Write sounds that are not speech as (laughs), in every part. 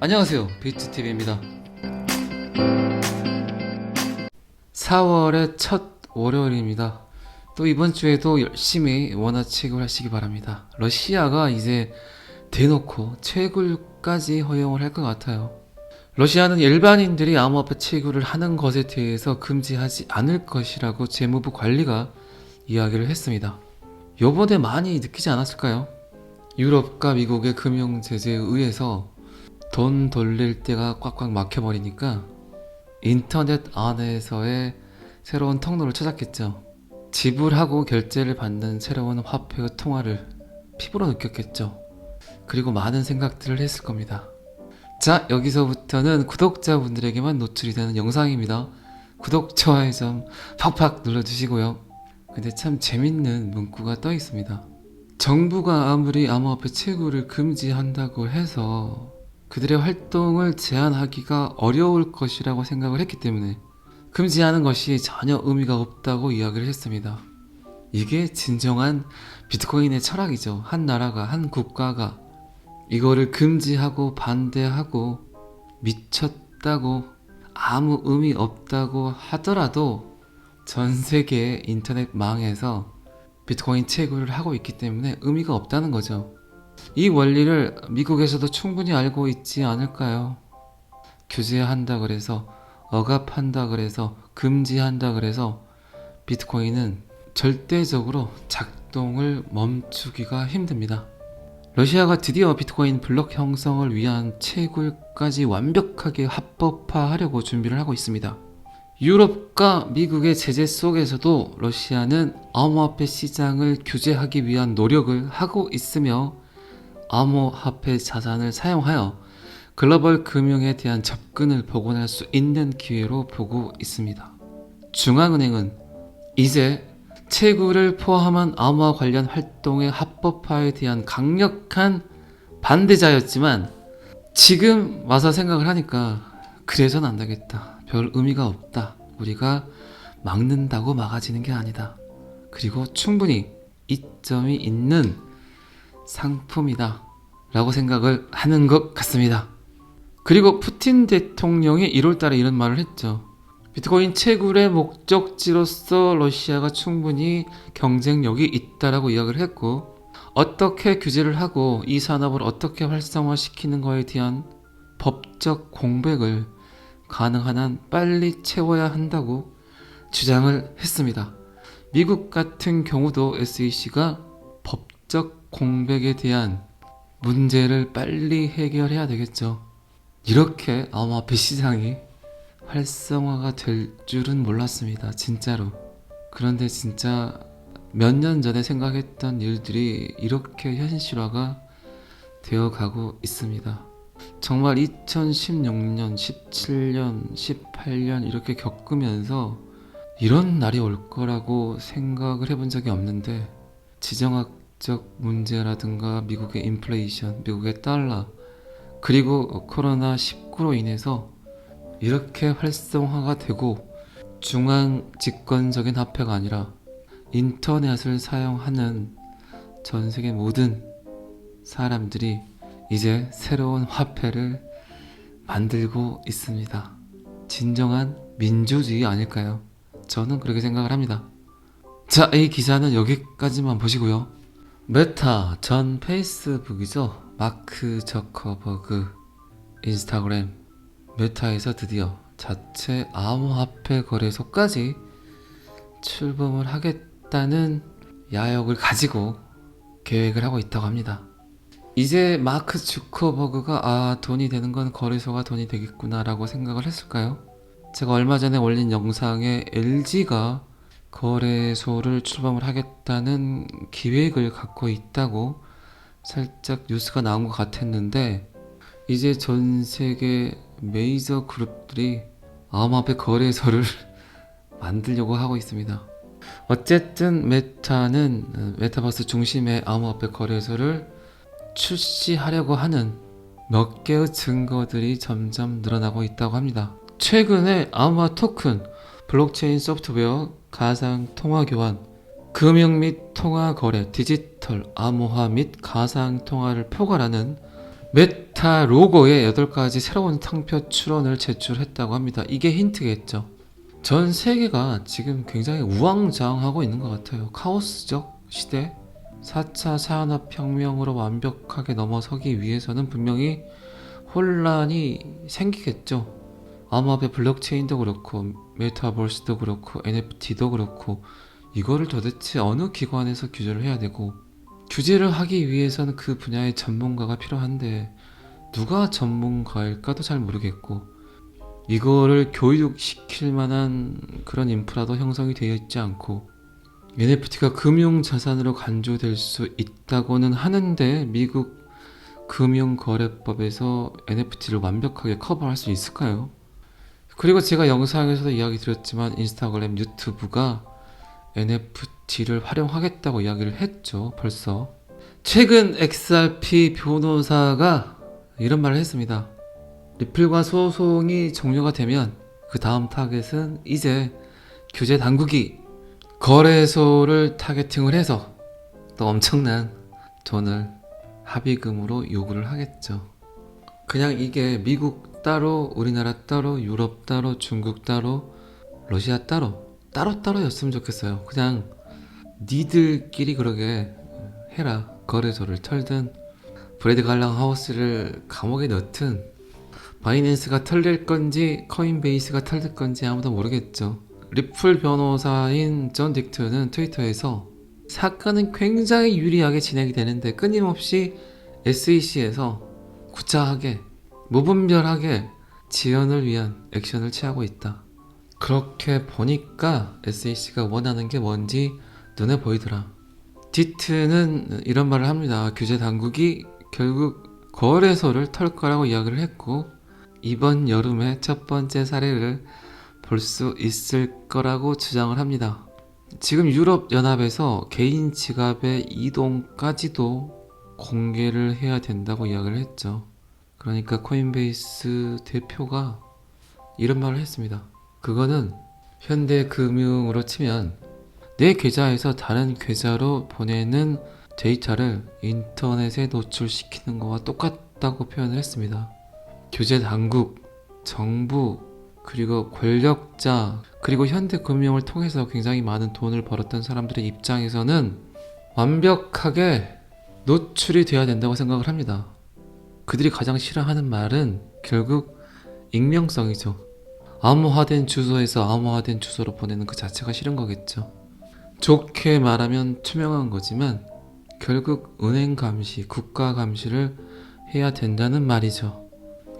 안녕하세요. 비트TV입니다. 4월의 첫 월요일입니다. 또 이번 주에도 열심히 원화채굴 하시기 바랍니다. 러시아가 이제 대놓고 채굴까지 허용을 할 것 같아요. 러시아는 일반인들이 암호화폐 채굴을 하는 것에 대해서 금지하지 않을 것이라고 재무부 관리가 이야기를 했습니다. 요번에 많이 느끼지 않았을까요? 유럽과 미국의 금융 제재에 의해서 돈 돌릴 때가 꽉꽉 막혀버리니까 인터넷 안에서의 새로운 통로를 찾았겠죠. 지불하고 결제를 받는 새로운 화폐의 통화를 피부로 느꼈겠죠. 그리고 많은 생각들을 했을 겁니다. 자, 여기서부터는 구독자분들에게만 노출이 되는 영상입니다. 구독, 좋아요 좀 팍팍 눌러주시고요. 근데 참 재밌는 문구가 떠 있습니다. 정부가 아무리 암호화폐 채굴을 금지한다고 해서 그들의 활동을 제한하기가 어려울 것이라고 생각을 했기 때문에 금지하는 것이 전혀 의미가 없다고 이야기를 했습니다. 이게 진정한 비트코인의 철학이죠. 한 나라가, 한 국가가 이거를 금지하고 반대하고 미쳤다고 아무 의미 없다고 하더라도 전 세계 인터넷 망에서 비트코인 채굴을 하고 있기 때문에 의미가 없다는 거죠. 이 원리를 미국에서도 충분히 알고 있지 않을까요? 규제한다 그래서 억압한다 그래서 금지한다 그래서 비트코인은 절대적으로 작동을 멈추기가 힘듭니다. 러시아가 드디어 비트코인 블록 형성을 위한 채굴까지 완벽하게 합법화하려고 준비를 하고 있습니다. 유럽과 미국의 제재 속에서도 러시아는 암호화폐 시장을 규제하기 위한 노력을 하고 있으며 암호화폐 자산을 사용하여 글로벌 금융에 대한 접근을 복원할 수 있는 기회로 보고 있습니다. 중앙은행은 이제 채굴을 포함한 암호화 관련 활동의 합법화에 대한 강력한 반대자였지만 지금 와서 생각을 하니까 그래선 안 되겠다. 별 의미가 없다. 우리가 막는다고 막아지는 게 아니다. 그리고 충분히 이점이 있는 상품이다. 라고 생각을 하는 것 같습니다. 그리고 푸틴 대통령이 1월 달에 이런 말을 했죠. 비트코인 채굴의 목적지로서 러시아가 충분히 경쟁력이 있다라고 이야기를 했고 어떻게 규제를 하고 이 산업을 어떻게 활성화시키는 거에 대한 법적 공백을 가능한 한 빨리 채워야 한다고 주장을 했습니다. 미국 같은 경우도 SEC가 법적 공백에 대한 문제를 빨리 해결해야 되겠죠. 이렇게 암호화폐 시장이 활성화가 될 줄은 몰랐습니다. 진짜로. 그런데 진짜 몇 년 전에 생각했던 일들이 이렇게 현실화가 되어 가고 있습니다. 정말 2016년, 17년, 18년 이렇게 겪으면서 이런 날이 올 거라고 생각을 해본 적이 없는데 지정학 적 문제라든가 미국의 인플레이션, 미국의 달러, 그리고 코로나 19로 인해서 이렇게 활성화가 되고 중앙 집권적인 화폐가 아니라 인터넷을 사용하는 전 세계 모든 사람들이 이제 새로운 화폐를 만들고 있습니다. 진정한 민주주의 아닐까요? 저는 그렇게 생각을 합니다. 자, 이 기사는 여기까지만 보시고요. 메타 전 페이스북이죠. 마크 저커버그 인스타그램 메타에서 드디어 자체 암호화폐 거래소까지 출범을 하겠다는 야욕을 가지고 계획을 하고 있다고 합니다. 이제 마크 주커버그가 아 돈이 되는 건 거래소가 돈이 되겠구나라고 생각을 했을까요? 제가 얼마 전에 올린 영상에 LG가 거래소를 출범을 하겠다는 기획을 갖고 있다고 살짝 뉴스가 나온 것 같았는데 이제 전 세계 메이저 그룹들이 암호화폐 거래소를 (laughs) 만들려고 하고 있습니다. 어쨌든 메타는 어, 메타버스 중심의 암호화폐 거래소를 출시하려고 하는 몇 개의 증거들이 점점 늘어나고 있다고 합니다. 최근에 암호화 토큰, 블록체인 소프트웨어, 가상 통화 교환, 금융 및 통화 거래, 디지털, 암호화 및 가상 통화를 포괄하는 메타 로고에 8가지 새로운 상표 출원을 제출했다고 합니다. 이게 힌트겠죠. 전 세계가 지금 굉장히 우왕좌왕하고 있는 것 같아요. 카오스적 시대, 4차 산업혁명으로 완벽하게 넘어서기 위해서는 분명히 혼란이 생기겠죠. 암호화폐 블록체인도 그렇고, 메타버스도 그렇고, NFT도 그렇고, 이거를 도대체 어느 기관에서 규제를 해야 되고, 규제를 하기 위해서는 그 분야의 전문가가 필요한데, 누가 전문가일까도 잘 모르겠고, 이거를 교육시킬 만한 그런 인프라도 형성이 되어 있지 않고 NFT가 금융자산으로 간주될 수 있다고는 하는데 미국 금융거래법에서 NFT를 완벽하게 커버할 수 있을까요? 그리고 제가 영상에서도 이야기 드렸지만 인스타그램 유튜브가 NFT를 활용하겠다고 이야기를 했죠 벌써 최근 XRP 변호사가 이런 말을 했습니다 리플과 소송이 종료가 되면 그 다음 타겟은 이제 규제 당국이 거래소를 타겟팅을 해서 또 엄청난 돈을 합의금으로 요구를 하겠죠. 그냥 이게 미국 따로, 우리나라 따로, 유럽 따로, 중국 따로, 러시아 따로, 따로따로였으면 좋겠어요. 그냥 니들끼리 그러게 해라. 거래소를 털든, 브레드 갈랑 하우스를 감옥에 넣든, 바이낸스가 털릴 건지 커인베이스가 털릴 건지 아무도 모르겠죠. 리플 변호사인 존 딕트는 트위터에서 사건은 굉장히 유리하게 진행이 되는데 끊임없이 SEC에서 구차하게 무분별하게 지연을 위한 액션을 취하고 있다. 그렇게 보니까 SEC가 원하는 게 뭔지 눈에 보이더라. 디트는 이런 말을 합니다. 규제 당국이 결국 거래소를 털 거라고 이야기를 했고 이번 여름에 첫 번째 사례를 볼 수 있을 거라고 주장을 합니다. 지금 유럽 연합에서 개인 지갑의 이동까지도 공개를 해야 된다고 이야기를 했죠. 그러니까 코인베이스 대표가 이런 말을 했습니다. 그거는 현대금융으로 치면 내 계좌에서 다른 계좌로 보내는 데이터를 인터넷에 노출시키는 거와 똑같다고 표현을 했습니다. 규제 당국, 정부, 그리고 권력자, 그리고 현대금융을 통해서 굉장히 많은 돈을 벌었던 사람들의 입장에서는 완벽하게 노출이 되어야 된다고 생각을 합니다. 그들이 가장 싫어하는 말은 결국 익명성이죠. 암호화된 주소에서 암호화된 주소로 보내는 그 자체가 싫은 거겠죠. 좋게 말하면 투명한 거지만 결국 은행 감시, 국가 감시를 해야 된다는 말이죠.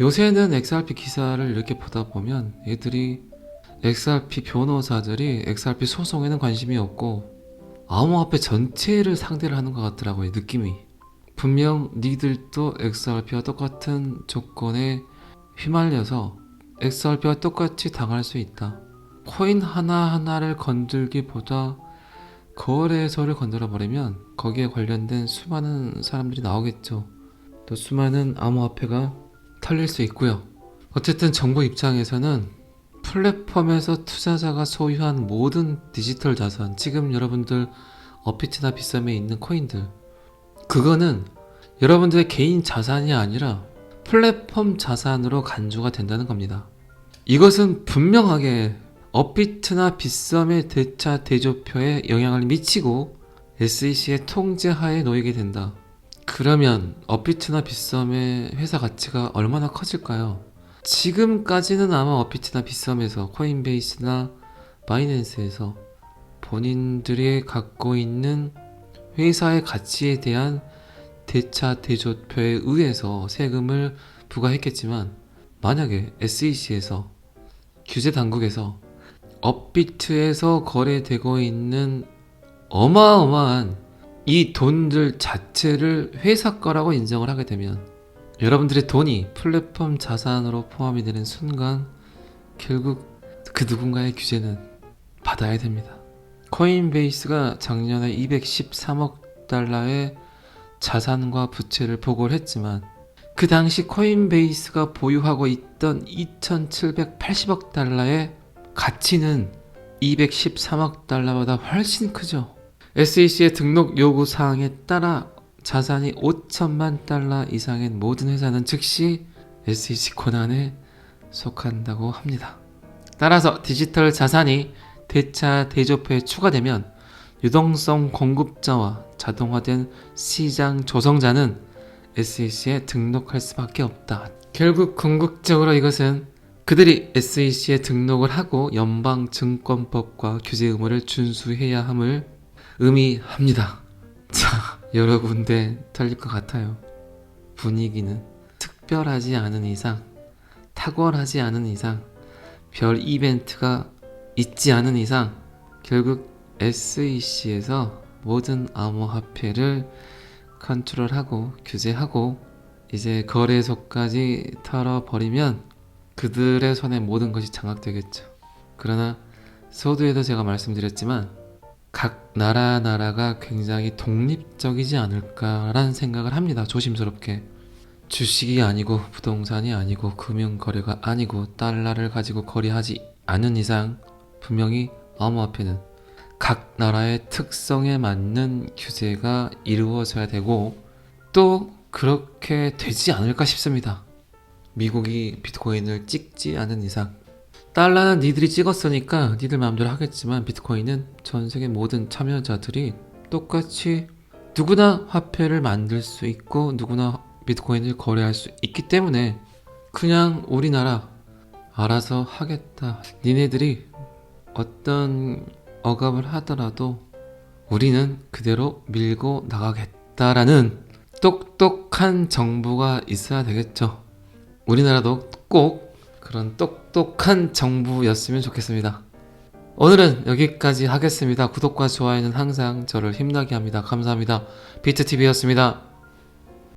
요새는 XRP 기사를 이렇게 보다 보면 애들이 XRP 변호사들이 XRP 소송에는 관심이 없고 암호화폐 전체를 상대를 하는 것 같더라고요 느낌이 분명 니들도 XRP와 똑같은 조건에 휘말려서 XRP와 똑같이 당할 수 있다 코인 하나하나를 건들기보다 거래소를 건드려 버리면 거기에 관련된 수많은 사람들이 나오겠죠 또 수많은 암호화폐가 털릴 수 있고요. 어쨌든 정부 입장에서는 플랫폼에서 투자자가 소유한 모든 디지털 자산, 지금 여러분들 어피트나 비썸에 있는 코인들, 그거는 여러분들의 개인 자산이 아니라 플랫폼 자산으로 간주가 된다는 겁니다. 이것은 분명하게 업비트나 빗썸의 대차 대조표에 영향을 미치고 SEC의 통제하에 놓이게 된다. 그러면 업비트나 빗썸의 회사 가치가 얼마나 커질까요? 지금까지는 아마 업비트나 빗썸에서 코인베이스나 바이낸스에서 본인들이 갖고 있는 회사의 가치에 대한 대차 대조표에 의해서 세금을 부과했겠지만 만약에 SEC에서 규제 당국에서 업비트에서 거래되고 있는 어마어마한 이 돈들 자체를 회사 거라고 인정을 하게 되면 여러분들의 돈이 플랫폼 자산으로 포함이 되는 순간 결국 그 누군가의 규제는 받아야 됩니다. 코인베이스가 작년에 213억 달러의 자산과 부채를 보고를 했지만 그 당시 코인베이스가 보유하고 있던 2,780억 달러의 가치는 213억 달러보다 훨씬 크죠. SEC의 등록 요구 사항에 따라 자산이 5천만 달러 이상인 모든 회사는 즉시 SEC 권한에 속한다고 합니다. 따라서 디지털 자산이 대차 대조표에 추가되면 유동성 공급자와 자동화된 시장 조성자는 SEC에 등록할 수밖에 없다. 결국 궁극적으로 이것은 그들이 SEC에 등록을 하고 연방 증권법과 규제 의무를 준수해야 함을 의미합니다. 자, 여러 군데 털릴 것 같아요. 분위기는 특별하지 않은 이상, 탁월하지 않은 이상, 별 이벤트가 있지 않은 이상, 결국 SEC에서 모든 암호 화폐를 컨트롤하고 규제하고 이제 거래소까지 털어버리면 그들의 손에 모든 것이 장악되겠죠. 그러나 서두에도 제가 말씀드렸지만 각 나라 나라가 굉장히 독립적이지 않을까라는 생각을 합니다. 조심스럽게. 주식이 아니고 부동산이 아니고 금융 거래가 아니고 달러를 가지고 거래하지 않은 이상 분명히 암호화폐는 각 나라의 특성에 맞는 규제가 이루어져야 되고 또 그렇게 되지 않을까 싶습니다. 미국이 비트코인을 찍지 않은 이상 달러는 니들이 찍었으니까 니들 마음대로 하겠지만 비트코인은 전 세계 모든 참여자들이 똑같이 누구나 화폐를 만들 수 있고 누구나 비트코인을 거래할 수 있기 때문에 그냥 우리나라 알아서 하겠다. 니네들이 어떤 억압을 하더라도 우리는 그대로 밀고 나가겠다라는 똑똑한 정부가 있어야 되겠죠. 우리나라도 꼭 그런 똑똑한 정부였으면 좋겠습니다. 오늘은 여기까지 하겠습니다. 구독과 좋아요는 항상 저를 힘나게 합니다. 감사합니다. 비트TV였습니다.